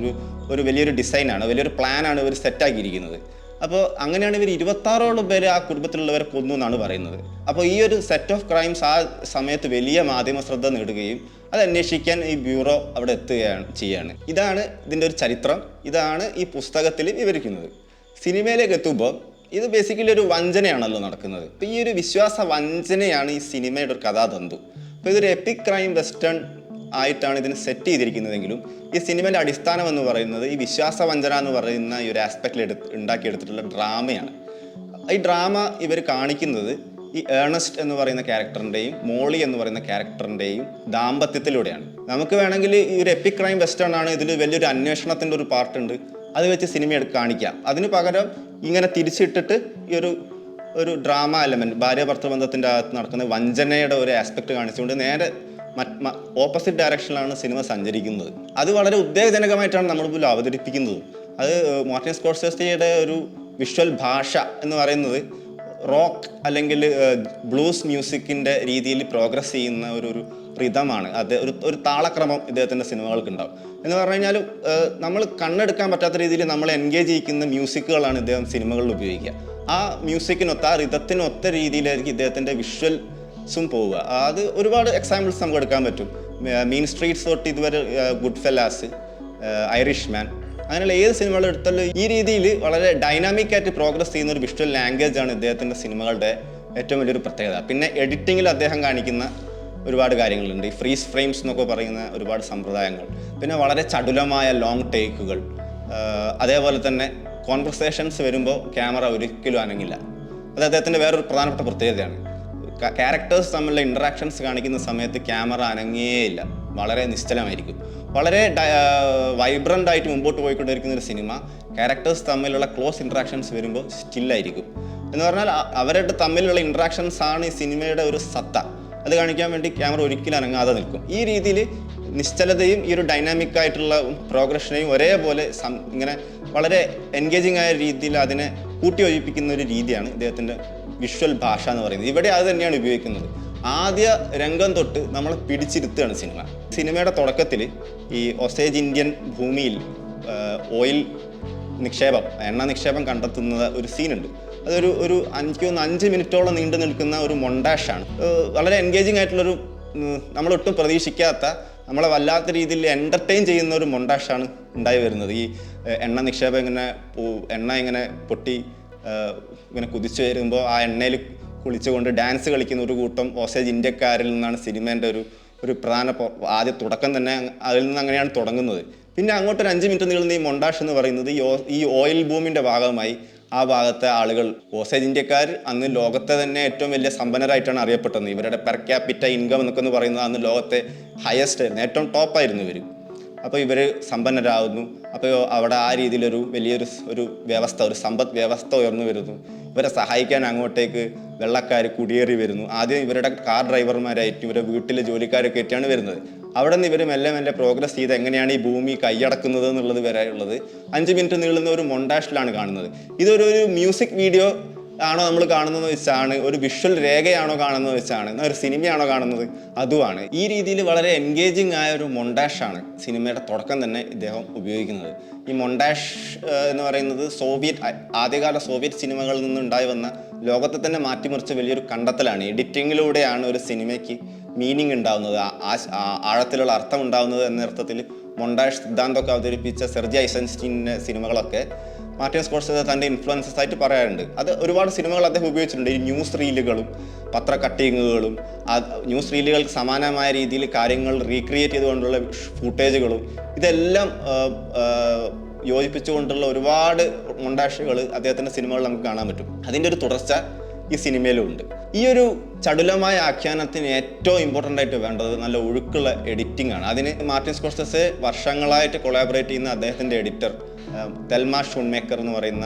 ഒരു വലിയൊരു ഡിസൈനാണ് വലിയൊരു പ്ലാനാണ് ഇവർ സെറ്റാക്കിയിരിക്കുന്നത് അപ്പോൾ അങ്ങനെയാണ് ഇവർ ഇരുപത്താറോളം പേര് ആ കുടുംബത്തിലുള്ളവരെ കൊന്നു എന്നാണ് പറയുന്നത്. അപ്പോൾ ഈ ഒരു സെറ്റ് ഓഫ് ക്രൈംസ് ആ സമയത്ത് വലിയ മാധ്യമ ശ്രദ്ധ നേടുകയും അത് അന്വേഷിക്കാൻ ഈ ബ്യൂറോ അവിടെ എത്തുകയാണ് ചെയ്യാണ്. ഇതാണ് ഇതിന്റെ ഒരു ചരിത്രം. ഇതാണ് ഈ പുസ്തകത്തിൽ വിവരിക്കുന്നത്. സിനിമയിലേക്ക് എത്തുമ്പോൾ ഇത് ബേസിക്കലി ഒരു വഞ്ചനയാണല്ലോ നടക്കുന്നത്. അപ്പോൾ ഈ ഒരു വിശ്വാസ വഞ്ചനയാണ് ഈ സിനിമയുടെ ഒരു കഥാതന്തു. അപ്പോൾ ഇതൊരു എപ്പിക് ക്രൈം വെസ്റ്റേൺ ആയിട്ടാണ് ഇതിനെ സെറ്റ് ചെയ്തിരിക്കുന്നതെങ്കിലും ഈ സിനിമയുടെ അടിസ്ഥാനം എന്ന് പറയുന്നത് ഈ വിശ്വാസവഞ്ചന എന്ന് പറയുന്ന ഈ ഒരു ആസ്പെക്റ്റിൽ എടുത്ത് ഉണ്ടാക്കിയെടുത്തിട്ടുള്ള ഡ്രാമയാണ്. ഈ ഡ്രാമ ഇവർ കാണിക്കുന്നത് ഈ ഏണസ്റ്റ് എന്ന് പറയുന്ന ക്യാരക്ടറിന്റെയും മോളി എന്ന് പറയുന്ന ക്യാരക്ടറിന്റെയും ദാമ്പത്യത്തിലൂടെയാണ്. നമുക്ക് വേണമെങ്കിൽ ഈ ഒരു എപ്പിക് ക്രൈം വെസ്റ്റേൺ ആണ് ഇതിൽ വലിയൊരു അന്വേഷണത്തിന്റെ ഒരു പാർട്ടുണ്ട് അത് വെച്ച് സിനിമ എടുത്ത് കാണിക്കാം. അതിന് പകരം ഇങ്ങനെ തിരിച്ചിട്ടിട്ട് ഈ ഒരു ഒരു ഡ്രാമ എലമെന്റ് ഭാര്യ ഭർത്തൃബന്ധത്തിന്റെ അകത്ത് നടക്കുന്ന വഞ്ചനയുടെ ഒരു ആസ്പെക്ട് കാണിച്ചുകൊണ്ട് നേരെ ഓപ്പോസിറ്റ് ഡയറക്ഷനിലാണ് സിനിമ സഞ്ചരിക്കുന്നത്. അത് വളരെ ഉദ്വേഗജനകമായിട്ടാണ് നമ്മൾ പോലും അവതരിപ്പിക്കുന്നത്. അത് മാർട്ടിൻ സ്കോർസെസ്റ്റിയുടെ ഒരു വിഷ്വൽ ഭാഷ എന്ന് പറയുന്നത് റോക്ക് അല്ലെങ്കിൽ ബ്ലൂസ് മ്യൂസിക്കിന്റെ രീതിയിൽ പ്രോഗ്രസ് ചെയ്യുന്ന ഒരു ഒരു റിതമാണ്. അത് ഒരു ഒരു താളക്രമം ഇദ്ദേഹത്തിന്റെ സിനിമകൾക്ക് ഉണ്ടാവും എന്ന് പറഞ്ഞു കഴിഞ്ഞാൽ നമ്മൾ കണ്ണെടുക്കാൻ പറ്റാത്ത രീതിയിൽ നമ്മൾ എൻഗേജ് ചെയ്യിക്കുന്ന മ്യൂസിക്കുകളാണ് ഇദ്ദേഹം സിനിമകളിൽ ഉപയോഗിക്കുക. ആ മ്യൂസിക്കിനൊത്ത ആ റിതത്തിനൊത്ത രീതിയിലായിരിക്കും ഇദ്ദേഹത്തിന്റെ വിഷ്വൽസും പോവുക. അത് ഒരുപാട് എക്സാമ്പിൾസ് നമുക്ക് എടുക്കാൻ പറ്റും. മീൻ സ്ട്രീറ്റ്സ് തൊട്ട് ഇതുവരെ ഗുഡ് ഫെല്ലാസ് ഐറിഷ് മാൻ അങ്ങനെയുള്ള ഏത് സിനിമകൾ എടുത്താലും ഈ രീതിയിൽ വളരെ ഡൈനാമിക് ആയിട്ട് പ്രോഗ്രസ് ചെയ്യുന്ന ഒരു വിഷ്വൽ ലാംഗ്വേജ് ആണ് ഇദ്ദേഹത്തിന്റെ സിനിമകളുടെ ഏറ്റവും വലിയൊരു പ്രത്യേകത. പിന്നെ എഡിറ്റിങ്ങിൽ അദ്ദേഹം കാണിക്കുന്ന ഒരുപാട് കാര്യങ്ങളുണ്ട്. ഈ ഫ്രീസ് ഫ്രെയിംസ് എന്നൊക്കെ പറയുന്ന ഒരുപാട് സമ്പ്രദായങ്ങൾ. പിന്നെ വളരെ ചടുലമായ ലോങ് ടേക്കുകൾ അതേപോലെ തന്നെ കോൺവെർസേഷൻസ് വരുമ്പോൾ ക്യാമറ ഒരിക്കലും അനങ്ങില്ല. അത് അദ്ദേഹത്തിന്റെ വേറൊരു പ്രധാനപ്പെട്ട പ്രത്യേകതയാണ്. ക്യാരക്ടേഴ്സ് തമ്മിലുള്ള ഇൻട്രാക്ഷൻസ് കാണിക്കുന്ന സമയത്ത് ക്യാമറ അനങ്ങിയേയില്ല വളരെ നിശ്ചലമായിരിക്കും. വളരെ വൈബ്രന്റ് ആയിട്ട് മുമ്പോട്ട് പോയിക്കൊണ്ടിരിക്കുന്ന ഒരു സിനിമ ക്യാരക്ടേഴ്സ് തമ്മിലുള്ള ക്ലോസ് ഇൻട്രാക്ഷൻസ് വരുമ്പോൾ സ്റ്റില്ലായിരിക്കും എന്ന് പറഞ്ഞാൽ അവരുടെ തമ്മിലുള്ള ഇൻട്രാക്ഷൻസ് ആണ് ഈ സിനിമയുടെ ഒരു സത്ത. അത് കാണിക്കാൻ വേണ്ടി ക്യാമറ ഒരിക്കലും അനങ്ങാതെ നിൽക്കും. ഈ രീതിയിൽ നിശ്ചലതയും ഈ ഒരു ഡൈനാമിക് ആയിട്ടുള്ള പ്രോഗ്രഷനെയും ഒരേപോലെ ഇങ്ങനെ വളരെ എൻഗേജിംഗ് ആയ രീതിയിൽ അതിനെ കൂട്ടിയോജിപ്പിക്കുന്ന ഒരു രീതിയാണ് ഇദ്ദേഹത്തിന്റെ വിഷ്വൽ ഭാഷ എന്ന് പറയുന്നത്. ഇവിടെ അത് തന്നെയാണ് ഉപയോഗിക്കുന്നത്. ആദ്യ രംഗം തൊട്ട് നമ്മളെ പിടിച്ചിരുത്തുകയാണ് സിനിമ. സിനിമയുടെ തുടക്കത്തിൽ ഈ ഒസേജ് ഇന്ത്യൻ ഭൂമിയിൽ ഓയിൽ നിക്ഷേപം എണ്ണ നിക്ഷേപം കണ്ടെത്തുന്ന ഒരു സീനുണ്ട്. അതൊരു ഒരു എനിക്ക് ഒന്ന് അഞ്ച് മിനിറ്റോളം നീണ്ടു നിൽക്കുന്ന ഒരു മൊണ്ടാഷാണ്. വളരെ എൻഗേജിങ് ആയിട്ടുള്ളൊരു നമ്മളൊട്ടും പ്രതീക്ഷിക്കാത്ത നമ്മളെ വല്ലാത്ത രീതിയിൽ എന്റർടൈൻ ചെയ്യുന്ന ഒരു മൊണ്ടാഷാണ് ഉണ്ടായി വരുന്നത്. ഈ എണ്ണ നിക്ഷേപം ഇങ്ങനെ എണ്ണ ഇങ്ങനെ പൊട്ടി ഇങ്ങനെ കുതിച്ചു വരുമ്പോൾ ആ എണ്ണയിൽ കുളിച്ചുകൊണ്ട് ഡാൻസ് കളിക്കുന്ന ഒരു കൂട്ടം ഓസേജ് ഇന്ത്യക്കാരിൽ നിന്നാണ് സിനിമേന്റെ ഒരു ഒരു പ്രധാന ആദ്യ തുടക്കം തന്നെ അതിൽ നിന്ന് അങ്ങനെയാണ് തുടങ്ങുന്നത്. പിന്നെ അങ്ങോട്ട് ഒരു അഞ്ച് മിനിറ്റ് നീളുന്ന ഈ മൊണ്ടാഷ് എന്ന് പറയുന്നത് ഈ ഓയിൽ ഭൂമിന്റെ ഭാഗമായി ആ ഭാഗത്തെ ആളുകൾ ഓസേജ് ഇന്ത്യക്കാർ അന്ന് ലോകത്തെ തന്നെ ഏറ്റവും വലിയ സമ്പന്നരായിട്ടാണ് അറിയപ്പെട്ടത്. ഇവരുടെ പെർ ക്യാപിറ്റ ഇൻകം എന്നൊക്കെ എന്ന് പറയുന്നത് അന്ന് ലോകത്തെ ഹയസ്റ്റ് ആയിരുന്നു. ഏറ്റവും ടോപ്പായിരുന്നു ഇവർ അപ്പോൾ ഇവർ സമ്പന്നരാകുന്നു. അപ്പോൾ അവിടെ ആ രീതിയിലൊരു വലിയൊരു ഒരു വ്യവസ്ഥ ഒരു സമ്പദ് വ്യവസ്ഥ ഉയർന്നു വരുന്നു. ഇവരെ സഹായിക്കാൻ അങ്ങോട്ടേക്ക് വെള്ളക്കാർ കുടിയേറി വരുന്നു. ആദ്യം ഇവരുടെ കാർ ഡ്രൈവർമാരായിട്ട് ഇവരുടെ വീട്ടിലെ ജോലിക്കാരൊക്കെ ആയിട്ടാണ് വരുന്നത്. അവിടെ നിന്ന് ഇവർ മെല്ലെ മെല്ലെ പ്രോഗ്രസ് ചെയ്ത് എങ്ങനെയാണ് ഈ ഭൂമി കൈയടക്കുന്നത് എന്നുള്ളത് വരെ ഉള്ളത്. അഞ്ച് മിനിറ്റ് നീളുന്ന ഒരു മൊണ്ടാഷിലാണ് കാണുന്നത്. ഇതൊരു ഒരു മ്യൂസിക് വീഡിയോ ആണോ നമ്മൾ കാണുന്നത് വെച്ചാണ് ഒരു വിഷ്വൽ രേഖയാണോ കാണുന്നത് വെച്ചാണ് ഒരു സിനിമയാണോ കാണുന്നത് അതുമാണ്. ഈ രീതിയിൽ വളരെ എൻഗേജിങ് ആയ ഒരു മൊണ്ടാഷാണ് സിനിമയുടെ തുടക്കം തന്നെ ഇദ്ദേഹം ഉപയോഗിക്കുന്നത്. ഈ മൊണ്ടാഷ് എന്ന് പറയുന്നത് സോവിയറ്റ് ആദ്യകാല സോവിയറ്റ് സിനിമകളിൽ നിന്നുണ്ടായി വന്ന ലോകത്തെ തന്നെ മാറ്റിമറിച്ച വലിയൊരു കണ്ടെത്തലാണ്. എഡിറ്റിങ്ങിലൂടെയാണ് ഒരു സിനിമയ്ക്ക് മീനിങ് ഉണ്ടാവുന്നത്. ആഴത്തിലുള്ള അർത്ഥം ഉണ്ടാവുന്നത് എന്ന അർത്ഥത്തിൽ മൊണ്ടാഷ് സിദ്ധാന്തമൊക്കെ അവതരിപ്പിച്ച സെർജി ഐസൻസ്റ്റീന്റെ സിനിമകളൊക്കെ മാർട്ടിൻ സ്കോർസ് തന്റെ ഇൻഫ്ലുവൻസസ് ആയിട്ട് പറയാറുണ്ട്. അത് ഒരുപാട് സിനിമകൾ അദ്ദേഹം ഉപയോഗിച്ചിട്ടുണ്ട്. ഈ ന്യൂസ് റീലുകളും പത്ര കട്ടിങ്ങുകളും ന്യൂസ് റീലുകൾക്ക് സമാനമായ രീതിയിൽ കാര്യങ്ങൾ റീക്രിയേറ്റ് ചെയ്തുകൊണ്ടുള്ള ഫുട്ടേജുകളും ഇതെല്ലാം യോജിപ്പിച്ചുകൊണ്ടുള്ള ഒരുപാട് മൊണ്ടാഷുകൾ അദ്ദേഹത്തിന്റെ സിനിമകളിൽ നമുക്ക് കാണാൻ പറ്റും. അതിന്റെ ഒരു തുടർച്ച ഈ സിനിമയിലും ഉണ്ട് ഈ ഒരു ചടുലമായ ആഖ്യാനത്തിന് ഏറ്റവും ഇമ്പോർട്ടന്റ് ആയിട്ട് വേണ്ടത് നല്ല ഒഴുക്കുള്ള എഡിറ്റിംഗ് ആണ്. അതിന് മാർട്ടിൻ സ്കോർസസ് വർഷങ്ങളായിട്ട് കൊളാബറേറ്റ് ചെയ്യുന്ന അദ്ദേഹത്തിന്റെ എഡിറ്റർ തെൽമ ഷൂൺമേക്കർ എന്ന് പറയുന്ന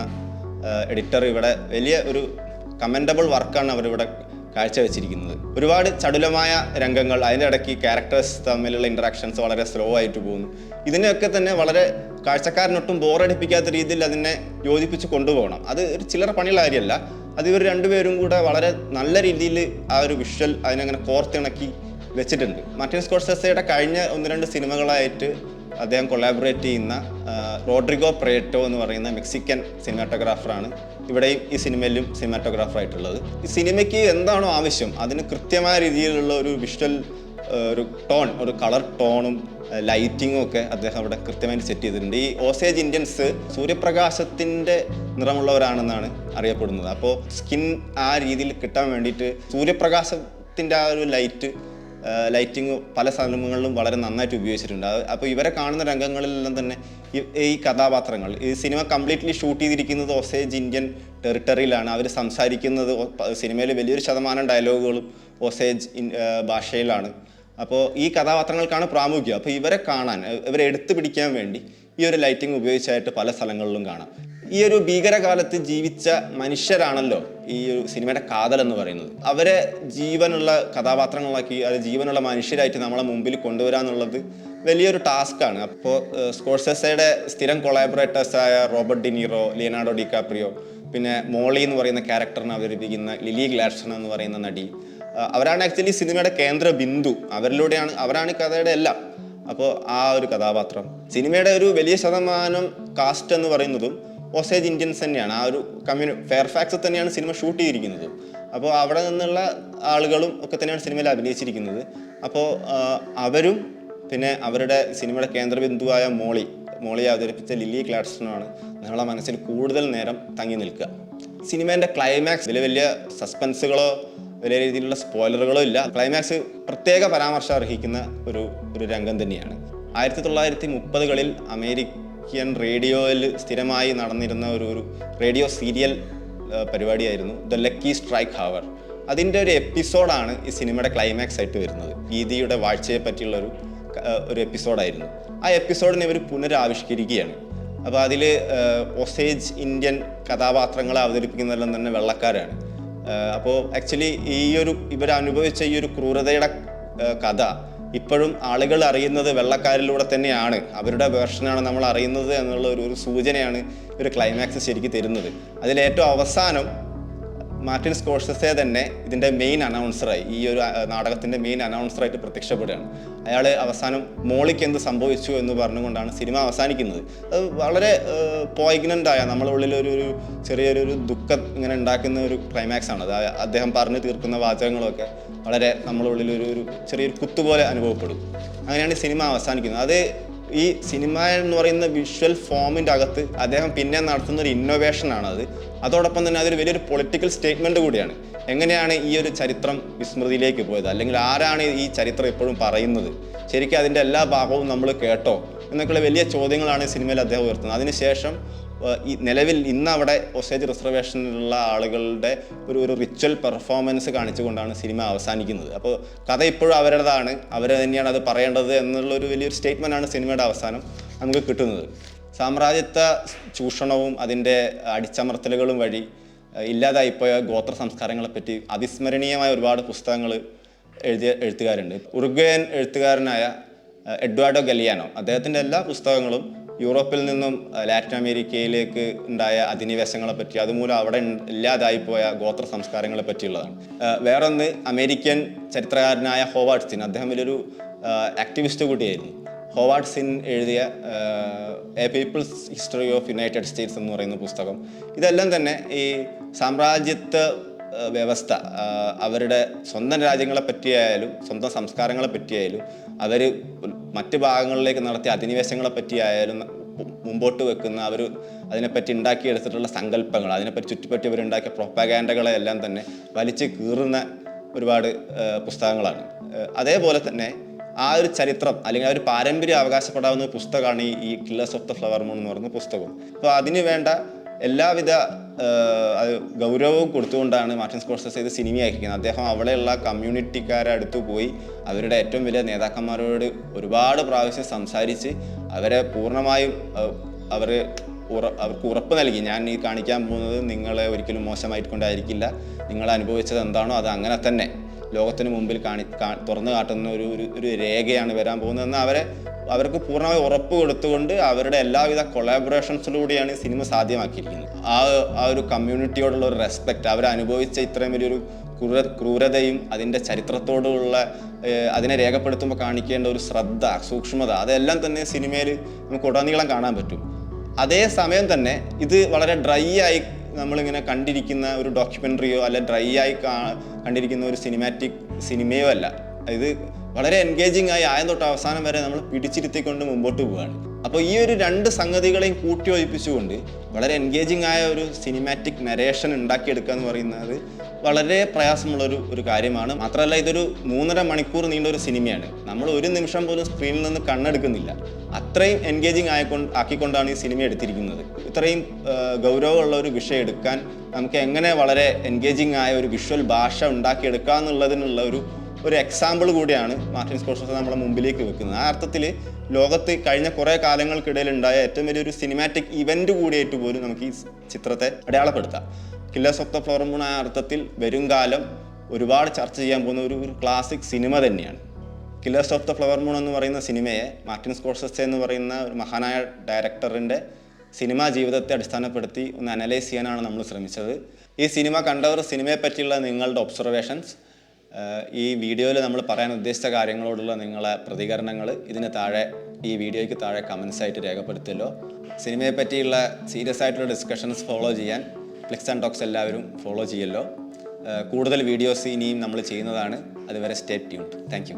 എഡിറ്റർ ഇവിടെ വലിയ ഒരു കമന്റബിൾ വർക്കാണ് അവരിവിടെ കാഴ്ചവെച്ചിരിക്കുന്നത്. ഒരുപാട് ചടുലമായ രംഗങ്ങൾ അതിന്റെ ഇടയ്ക്ക് ക്യാരക്ടേഴ്സ് തമ്മിലുള്ള ഇൻട്രാക്ഷൻസ് വളരെ സ്ലോ ആയിട്ട് പോകുന്നു. ഇതിനെയൊക്കെ തന്നെ വളരെ കാഴ്ചക്കാരനൊട്ടും ബോറടിപ്പിക്കാത്ത രീതിയിൽ അതിനെ യോജിപ്പിച്ച് കൊണ്ടുപോകണം. അത് ഒരു ചില്ലറ പണിയുള്ള കാര്യമല്ല. അത് ഇവർ രണ്ടുപേരും കൂടെ വളരെ നല്ല രീതിയിൽ ആ ഒരു വിഷ്വൽ അതിനങ്ങനെ കോർത്തിണക്കി വെച്ചിട്ടുണ്ട്. മാർട്ടിൻ സ്കോർസെസയുടെ കഴിഞ്ഞ ഒന്ന് രണ്ട് സിനിമകളായിട്ട് അദ്ദേഹം കൊളാബറേറ്റ് ചെയ്യുന്ന റോഡ്രിഗോ പ്രേറ്റോ എന്ന് പറയുന്ന മെക്സിക്കൻ സിനിമാറ്റോഗ്രാഫറാണ് ഇവിടെയും ഈ സിനിമയിലും സിനിമാറ്റോഗ്രാഫർ ആയിട്ടുള്ളത് ഈ സിനിമയ്ക്ക് എന്താണോ ആവശ്യം അതിന് കൃത്യമായ രീതിയിലുള്ള ഒരു വിഷ്വൽ ഒരു ടോൺ ഒരു കളർ ടോണും ലൈറ്റിങ്ങും ഒക്കെ അദ്ദേഹം അവിടെ കൃത്യമായിട്ട് സെറ്റ് ചെയ്തിട്ടുണ്ട്. ഈ ഓസേജ് ഇന്ത്യൻസ് സൂര്യപ്രകാശത്തിന്റെ നിറമുള്ളവരാണെന്നാണ് അറിയപ്പെടുന്നത്. അപ്പോൾ സ്കിൻ ആ രീതിയിൽ കിട്ടാൻ വേണ്ടിയിട്ട് സൂര്യപ്രകാശത്തിന്റെ ആ ഒരു ലൈറ്റ് ലൈറ്റിംഗ് പല സിനിമകളിലും വളരെ നന്നായിട്ട് ഉപയോഗിച്ചിട്ടുണ്ട്. അപ്പോൾ ഇവരെ കാണുന്ന രംഗങ്ങളിലെല്ലാം തന്നെ ഈ- ഈ കഥാപാത്രങ്ങൾ ഈ സിനിമ കംപ്ലീറ്റ്ലി ഷൂട്ട് ചെയ്തിരിക്കുന്നത് ഒസേജ് ഇന്ത്യൻ ടെറിട്ടറിയിലാണ് അവർ സംസാരിക്കുന്നത് സിനിമയിൽ വലിയൊരു ശതമാനം ഡയലോഗുകളും ഒസേജ് ഭാഷയിലാണ്. അപ്പോൾ ഈ കഥാപാത്രങ്ങൾക്കാണ് പ്രാമുഖ്യം. അപ്പോൾ ഇവരെ കാണാൻ ഇവരെ എടുത്തു പിടിക്കാൻ വേണ്ടി ഈ ഒരു ലൈറ്റിംഗ് ഉപയോഗിച്ചായിട്ട് പല സ്ഥലങ്ങളിലും കാണാം. ഈ ഒരു ഭീകരകാലത്ത് ജീവിച്ച മനുഷ്യരാണല്ലോ ഈ സിനിമയുടെ കാതൽ എന്ന് പറയുന്നത്. അവരെ ജീവനുള്ള കഥാപാത്രങ്ങളാക്കി അവരെ ജീവനുള്ള മനുഷ്യരായിട്ട് നമ്മളെ മുമ്പിൽ കൊണ്ടുവരാന്നുള്ളത് വലിയൊരു ടാസ്ക്കാണ്. അപ്പോൾ സ്കോർസെസയുടെ സ്ഥിരം കൊളാബറേറ്റേഴ്സായ Robert De Niro Leonardo DiCaprio പിന്നെ മോളി എന്ന് പറയുന്ന ക്യാരക്ടറിനെ അവതരിപ്പിക്കുന്ന ലിലി ഗ്ലാഡ്സൺ എന്ന് പറയുന്ന നടി അവരാണ് ആക്ച്വലി സിനിമയുടെ കേന്ദ്ര ബിന്ദു. അവരിലൂടെയാണ് അവരാണ് കഥയുടെ എല്ലാം. അപ്പോൾ ആ ഒരു കഥാപാത്രം. സിനിമയുടെ ഒരു വലിയ ശതമാനം കാസ്റ്റ് എന്ന് പറയുന്നതും ഓസേജ് ഇന്ത്യൻസ് തന്നെയാണ്. ആ ഒരു കമ്മ്യൂണി ഫെയർഫാക്സ് തന്നെയാണ് സിനിമ ഷൂട്ട് ചെയ്തിരിക്കുന്നത്. അപ്പോൾ അവിടെ നിന്നുള്ള ആളുകളും ഒക്കെ തന്നെയാണ് സിനിമയിൽ അഭിനയിച്ചിരിക്കുന്നത്. അപ്പോൾ അവരും പിന്നെ അവരുടെ സിനിമയുടെ കേന്ദ്രബിന്ദുവായ മോളി മോളിയെ അവതരിപ്പിച്ച ലില്ലി ക്ലാഡ്സണാണ് നമ്മളെ മനസ്സിൽ കൂടുതൽ നേരം തങ്ങി നിൽക്കുക. സിനിമേന്റെ ക്ലൈമാക്സ് വലിയ വലിയ സസ്പെൻസുകളോ വലിയ രീതിയിലുള്ള സ്പോയിലറുകളോ ഇല്ല. ക്ലൈമാക്സ് പ്രത്യേക പരാമർശം അർഹിക്കുന്ന ഒരു ഒരു രംഗം തന്നെയാണ്. ആയിരത്തി തൊള്ളായിരത്തി മുപ്പതുകളിൽ അമേരിക്കൻ റേഡിയോയിൽ സ്ഥിരമായി നടന്നിരുന്ന ഒരു ഒരു റേഡിയോ സീരിയൽ പരിപാടിയായിരുന്നു ദ ലക്കി സ്ട്രൈക്ക് ഹവർ. അതിന്റെ ഒരു എപ്പിസോഡാണ് ഈ സിനിമയുടെ ക്ലൈമാക്സ് ആയിട്ട് വരുന്നത്. ഗീതിയുടെ വാഴ്ചയെ പറ്റിയുള്ള ഒരു ഒരു എപ്പിസോഡായിരുന്നു. ആ എപ്പിസോഡിനെ ഇവർ പുനരാവിഷ്കരിക്കുകയാണ്. അപ്പോൾ അതിൽ ഒസേജ് ഇന്ത്യൻ കഥാപാത്രങ്ങളെ അവതരിപ്പിക്കുന്നതെല്ലാം തന്നെ വെള്ളക്കാരാണ്. അപ്പോൾ ആക്ച്വലി ഈ ഒരു ഇവർ അനുഭവിച്ച ഈ ഒരു ക്രൂരതയുടെ കഥ ഇപ്പോഴും ആളുകൾ അറിയുന്നത് വെള്ളക്കാരിലൂടെ തന്നെയാണ്. അവരുടെ വേർഷനാണ് നമ്മൾ അറിയുന്നത് എന്നുള്ള ഒരു സൂചനയാണ് ഒരു ക്ലൈമാക്സ് ശരിക്കും തരുന്നത്. അതിലേറ്റവും അവസാനം മാർട്ടിൻ സ്കോഴ്സസെ തന്നെ ഇതിന്റെ മെയിൻ അനൗൺസറായി ഈ ഒരു നാടകത്തിന്റെ മെയിൻ അനൗൺസറായിട്ട് പ്രത്യക്ഷപ്പെടുകയാണ്. അയാൾ അവസാനം മോളിക്ക് എന്ത് സംഭവിച്ചു എന്ന് പറഞ്ഞുകൊണ്ടാണ് സിനിമ അവസാനിക്കുന്നത്. അത് വളരെ പോയിഗ്നന്റായ നമ്മളെ ഉള്ളിൽ ഒരു ഒരു ചെറിയൊരു ദുഃഖം ഇങ്ങനെ ഉണ്ടാക്കുന്ന ഒരു ക്ലൈമാക്സ് ആണ്. അത് അദ്ദേഹം പറഞ്ഞു തീർക്കുന്ന വാചകങ്ങളൊക്കെ വളരെ നമ്മളെ ഉള്ളിൽ ഒരു ഒരു ചെറിയൊരു കുത്തുപോലെ അനുഭവപ്പെടും. അങ്ങനെയാണ് സിനിമ അവസാനിക്കുന്നത്. അത് ഈ സിനിമ എന്ന് പറയുന്ന വിഷ്വൽ ഫോമിന്റെ അകത്ത് അദ്ദേഹം പിന്നെ നടത്തുന്ന ഒരു അത്. അതോടൊപ്പം തന്നെ അതൊരു വലിയൊരു പൊളിറ്റിക്കൽ സ്റ്റേറ്റ്മെന്റ് കൂടിയാണ്. എങ്ങനെയാണ് ഈ ഒരു ചരിത്രം വിസ്മൃതിയിലേക്ക് പോയത്? അല്ലെങ്കിൽ ആരാണ് ഈ ചരിത്രം എപ്പോഴും പറയുന്നത്? ശരിക്കും അതിന്റെ എല്ലാ ഭാഗവും നമ്മൾ കേട്ടോ? എന്നൊക്കെയുള്ള വലിയ ചോദ്യങ്ങളാണ് സിനിമയിൽ അദ്ദേഹം ഉയർത്തുന്നത്. അതിനുശേഷം ഈ നിലവിൽ ഇന്ന് അവിടെ ഒസേജ് റിസർവേഷനിലുള്ള ആളുകളുടെ ഒരു ഒരു റിച്വൽ പെർഫോമൻസ് കാണിച്ചുകൊണ്ടാണ് സിനിമ അവസാനിക്കുന്നത്. അപ്പോൾ കഥ ഇപ്പോഴും അവരുടേതാണ്. അവർ തന്നെയാണ് അത് പറയേണ്ടത് എന്നുള്ളൊരു വലിയൊരു സ്റ്റേറ്റ്മെന്റാണ് സിനിമയുടെ അവസാനം നമുക്ക് കിട്ടുന്നത്. സാമ്രാജ്യത്വ ചൂഷണവും അതിന്റെ അടിച്ചമർത്തലുകളും വഴി ഇല്ലാതായിപ്പോയ ഗോത്ര സംസ്കാരങ്ങളെപ്പറ്റി അവിസ്മരണീയമായ ഒരുപാട് പുസ്തകങ്ങൾ എഴുതിയ എഴുത്തുകാരുണ്ട്. ഉറുഗ്വേൻ എഴുത്തുകാരനായ എഡ്വാർഡോ ഗലിയാനോ അദ്ദേഹത്തിന്റെ എല്ലാ പുസ്തകങ്ങളും യൂറോപ്പിൽ നിന്നും ലാറ്റിൻ അമേരിക്കയിലേക്ക് ഉണ്ടായ അധിനിവേശങ്ങളെ പറ്റി അതുമൂലം അവിടെ ഇല്ലാതായിപ്പോയ ഗോത്ര സംസ്കാരങ്ങളെ പറ്റിയുള്ളതാണ്. വേറൊന്ന് അമേരിക്കൻ ചരിത്രകാരനായ ഹോവാർഡ് സിൻ അദ്ദേഹം വലിയൊരു ആക്ടിവിസ്റ്റ് കൂടിയായിരുന്നു. ഹോവാർഡ് സിൻ എഴുതിയ a people's history of United States എന്ന് പറയുന്ന പുസ്തകം. ഇതെല്ലാം തന്നെ ഈ സാമ്രാജ്യത്വ വ്യവസ്ഥ അവരുടെ സ്വന്തം രാജ്യങ്ങളെ പറ്റിയായാലും സ്വന്തം സംസ്കാരങ്ങളെ പറ്റിയായാലും അവർ മറ്റ് ഭാഗങ്ങളിലേക്ക് നടത്തിയ അധിനിവേശങ്ങളെ പറ്റിയായാലും മുമ്പോട്ട് വെക്കുന്ന അവർ അതിനെപ്പറ്റി ഉണ്ടാക്കിയെടുത്തിട്ടുള്ള സങ്കല്പങ്ങൾ അതിനെപ്പറ്റി ചുറ്റിപ്പറ്റി അവരുണ്ടാക്കിയ പ്രൊപ്പാഗാൻഡകളെ എല്ലാം തന്നെ വലിച്ച് കീറുന്ന ഒരുപാട് പുസ്തകങ്ങളാണ്. അതേപോലെ തന്നെ ആ ഒരു ചരിത്രം അല്ലെങ്കിൽ ആ ഒരു പാരമ്പര്യം അവകാശപ്പെടാവുന്ന പുസ്തകമാണ് ഈ Killers of the Flower Moon എന്ന് പറയുന്ന പുസ്തകം അപ്പോൾ അതിന് വേണ്ട എല്ലാവിധ ഗൗരവവും കൊടുത്തുകൊണ്ടാണ് മാർട്ടിൻ സ്കോർസസ് ഇത് അയക്കുന്നത് അദ്ദേഹം അവിടെയുള്ള കമ്മ്യൂണിറ്റിക്കാരെ അടുത്ത് പോയി അവരുടെ ഏറ്റവും വലിയ നേതാക്കന്മാരോട് ഒരുപാട് പ്രാവശ്യം സംസാരിച്ച് അവരെ പൂർണമായും അവർ ഉറ അവർക്ക് ഉറപ്പ് നൽകി. ഞാൻ ഈ കാണിക്കാൻ പോകുന്നത് നിങ്ങളെ ഒരിക്കലും മോശമായിക്കൊണ്ടായിരിക്കില്ല. നിങ്ങൾ അനുഭവിച്ചത് എന്താണോ അത് അങ്ങനെ തന്നെ. ലോകത്തിന് മുമ്പിൽ കാണി തുറന്നു കാട്ടുന്ന ഒരു ഒരു രേഖയാണ് വരാൻ പോകുന്നതെന്ന് അവരെ അവർക്ക് പൂർണമായി ഉറപ്പ് കൊടുത്തുകൊണ്ട് അവരുടെ എല്ലാവിധ കൊളാബറേഷൻസിലൂടെയാണ് ഈ സിനിമ സാധ്യമാക്കിയിരിക്കുന്നത്. ആ ആ ഒരു കമ്മ്യൂണിറ്റിയോടുള്ള ഒരു റെസ്പെക്റ്റ് അവരനുഭവിച്ച ഇത്രയും വലിയൊരു ക്രൂര ക്രൂരതയും അതിന്റെ ചരിത്രത്തോടുള്ള അതിനെ രേഖപ്പെടുത്തുമ്പോൾ കാണിക്കേണ്ട ഒരു ശ്രദ്ധ സൂക്ഷ്മത അതെല്ലാം തന്നെ സിനിമയിൽ നമുക്ക് ഉടനീളം കാണാൻ പറ്റും. അതേ സമയം തന്നെ ഇത് വളരെ ഡ്രൈ ആയി നമ്മളിങ്ങനെ കണ്ടിരിക്കുന്ന ഒരു ഡോക്യുമെന്ററിയോ അല്ലെ ഡ്രൈ ആയി കണ്ടിരിക്കുന്ന ഒരു സിനിമാറ്റിക് സിനിമയോ അല്ല. ഇത് വളരെ എൻഗേജിങ് ആയി ആയം തൊട്ട് അവസാനം വരെ നമ്മൾ പിടിച്ചിരുത്തിക്കൊണ്ട് മുമ്പോട്ട് പോവുകയാണ്. അപ്പോൾ ഈ ഒരു രണ്ട് സംഗതികളെയും കൂട്ടി യോജിപ്പിച്ചുകൊണ്ട് വളരെ എൻഗേജിങ് ആയ ഒരു സിനിമാറ്റിക് നരേഷൻ ഉണ്ടാക്കിയെടുക്കുക എന്ന് പറയുന്നത് വളരെ പ്രയാസമുള്ളൊരു ഒരു കാര്യമാണ്. മാത്രമല്ല ഇതൊരു മൂന്നര മണിക്കൂർ നീണ്ട ഒരു സിനിമയാണ് നമ്മൾ ഒരു നിമിഷം പോലും സ്ക്രീനിൽ നിന്ന് കണ്ണെടുക്കുന്നില്ല. അത്രയും എൻഗേജിങ് ആയിക്കൊണ്ട് ആക്കിക്കൊണ്ടാണ് ഈ സിനിമ എടുത്തിരിക്കുന്നത്. ഇത്രയും ഗൗരവമുള്ള ഒരു വിഷയം എടുക്കാൻ നമുക്ക് എങ്ങനെ വളരെ എൻഗേജിങ് ആയ ഒരു വിഷ്വൽ ഭാഷ ഉണ്ടാക്കിയെടുക്കുക എന്നുള്ളതിനുള്ള ഒരു ഒരു എക്സാമ്പിൾ കൂടിയാണ് മാർട്ടിൻ സ്കോർസസ് നമ്മളെ മുമ്പിലേക്ക് വെക്കുന്നത്. ആ അർത്ഥത്തിൽ ലോകത്ത് കഴിഞ്ഞ കുറേ കാലങ്ങൾക്കിടയിൽ ഉണ്ടായ ഏറ്റവും വലിയൊരു സിനിമാറ്റിക് ഇവന്റ് കൂടിയായിട്ട് പോലും നമുക്ക് ഈ ചിത്രത്തെ അടയാളപ്പെടുത്താം. കില്ലേഴ്സ് ഓഫ് ദ ഫ്ലോർ ആ അർത്ഥത്തിൽ വരും കാലം ഒരുപാട് ചർച്ച ചെയ്യാൻ പോകുന്ന ഒരു ഒരു ക്ലാസിക് സിനിമ തന്നെയാണ്. Killers of the Flower Moon എന്ന് പറയുന്ന സിനിമയെ മാർട്ടിൻ സ്കോർസസ് എന്ന് പറയുന്ന ഒരു മഹാനായ ഡയറക്ടറിന്റെ സിനിമാ ജീവിതത്തെ അടിസ്ഥാനപ്പെടുത്തി ഒന്ന് അനലൈസ് ചെയ്യാനാണ് നമ്മൾ ശ്രമിച്ചത്. ഈ സിനിമ കണ്ടവർ സിനിമയെ പറ്റിയുള്ള നിങ്ങളുടെ ഒബ്സർവേഷൻസ് ഈ വീഡിയോയിൽ നമ്മൾ പറയാൻ ഉദ്ദേശിച്ച കാര്യങ്ങളോടുള്ള നിങ്ങളെ പ്രതികരണങ്ങൾ ഇതിന് താഴെ ഈ വീഡിയോയ്ക്ക് താഴെ കമൻസ് ആയിട്ട് രേഖപ്പെടുത്തല്ലോ സിനിമയെ പറ്റിയുള്ള സീരിയസ് ആയിട്ടുള്ള ഡിസ്കഷൻസ് ഫോളോ ചെയ്യാൻ ഫ്ലിക്സ് ആൻഡ് ടോക്സ് എല്ലാവരും ഫോളോ ചെയ്യല്ലോ. കൂടുതൽ വീഡിയോസ് ഇനിയും നമ്മൾ ചെയ്യുന്നതാണ്. അതുവരെ സ്റ്റേ ട്യൂൺ താങ്ക്